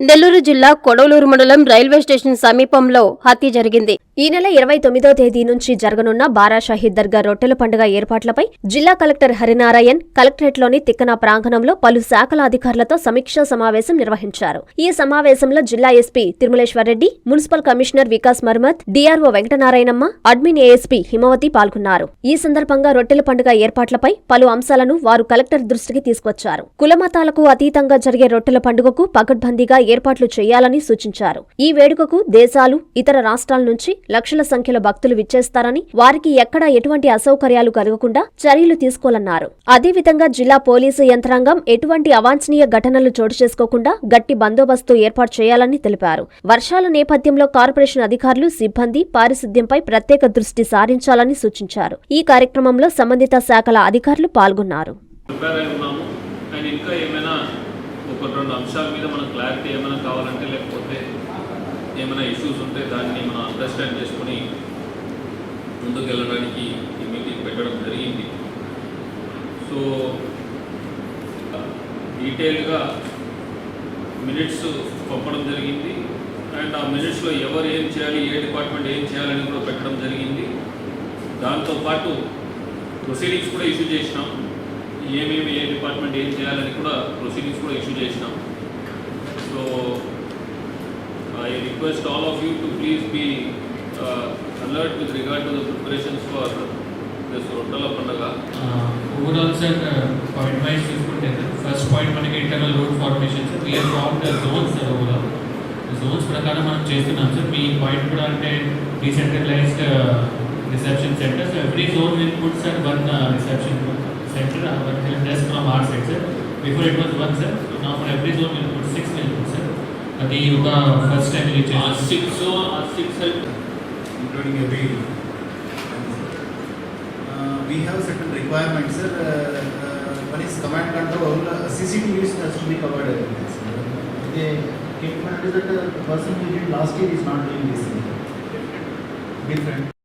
నెల్లూరు జిల్లా కొడవలూరు మండలం railway station సమీపంలో హత్య జరిగింది. ఈ నెల ఇరవై తొమ్మిదో తేదీ నుంచి జరగనున్న బారా షాహీద్ దర్గా రొట్టెల పండుగ ఏర్పాట్లపై జిల్లా కలెక్టర్ హరినారాయణ్ కలెక్టరేట్లోని తిక్కన ప్రాంగణంలో పలు శాఖల అధికారులతో సమీక్షా సమావేశం నిర్వహించారు. ఈ సమావేశంలో జిల్లా SP Tirumaleswara Reddy municipal commissioner Vikas Marmat DRO Venkatanarayanamma admin ASP Himavathi పాల్గొన్నారు. ఈ సందర్భంగా రొట్టెల పండుగ ఏర్పాట్లపై పలు అంశాలను వారు కలెక్టర్ దృష్టికి తీసుకొచ్చారు. కులమతాలకు అతీతంగా జరిగే రొట్టెల పండుగకు పకడ్బందీగా ఏర్పాట్లు చేయాలని సూచించారు. ఈ వేడుకకు దేశాలు ఇతర రాష్ట్రాల నుంచి లక్షల సంఖ్యలో భక్తులు విచ్చేస్తారని వారికి ఎక్కడా ఎటువంటి అసౌకర్యాలు కలగకుండా చర్యలు తీసుకోవాలన్నారు అదేవిధంగా జిల్లా పోలీసు యంత్రాంగం ఎటువంటి అవాంఛనీయ ఘటనలు చోటు చేసుకోకుండా గట్టి బందోబస్తు ఏర్పాటు చేయాలని తెలిపారు. వర్షాల నేపథ్యంలో కార్పొరేషన్ అధికారులు సిబ్బంది పారిశుద్ధ్యంపై ప్రత్యేక దృష్టి సారించాలని సూచించారు. ఈ కార్యక్రమంలో సంబంధిత శాఖల అధికారులు పాల్గొన్నారు. ఒక రెండు అంశాల మీద మనకు క్లారిటీ ఏమైనా కావాలంటే లేకపోతే ఏమైనా ఇష్యూస్ ఉంటే దాన్ని మనం అండర్స్టాండ్ చేసుకుని ముందుకు వెళ్ళడానికి ఈ మీటింగ్ పెట్టడం జరిగింది. సో డీటెయిల్గా మినిట్స్ పంపడం జరిగింది. అండ్ ఆ మినిట్స్లో ఎవరు ఏం చేయాలి ఏ డిపార్ట్మెంట్ ఏం చేయాలని కూడా పెట్టడం జరిగింది. దాంతోపాటు ప్రొసీడింగ్స్ కూడా ఇష్యూ చేసినాం. ఏమేమి ఏ డిపార్ట్మెంట్ ఏం చేయాలని కూడా ప్రొసీడింగ్స్ కూడా ఇష్యూ చేసినాం. So I request all of you to please be alert with regard to the preparations for this Rottela Panduga overall sir point wise చూసుకుంటే ఫస్ట్ పాయింట్ మనకి internal road formation sir VR zones sir overall zones ప్రకారం మనం చేస్తున్నాం sir మీ point కూడా అంటే decentralised reception centre every zone will put sir one reception centre less from our side, sir. Before it was one, sir. So now for every zone we will put six million, sir. That the yoga first time we change. Uh, six zone, uh, six help. Including every. Uh, we have certain requirements, sir. Uh, uh, one is command control. Uh, CCTV has to be covered everything. Sir. The statement is that the person who did last year is not doing this. Different. Different.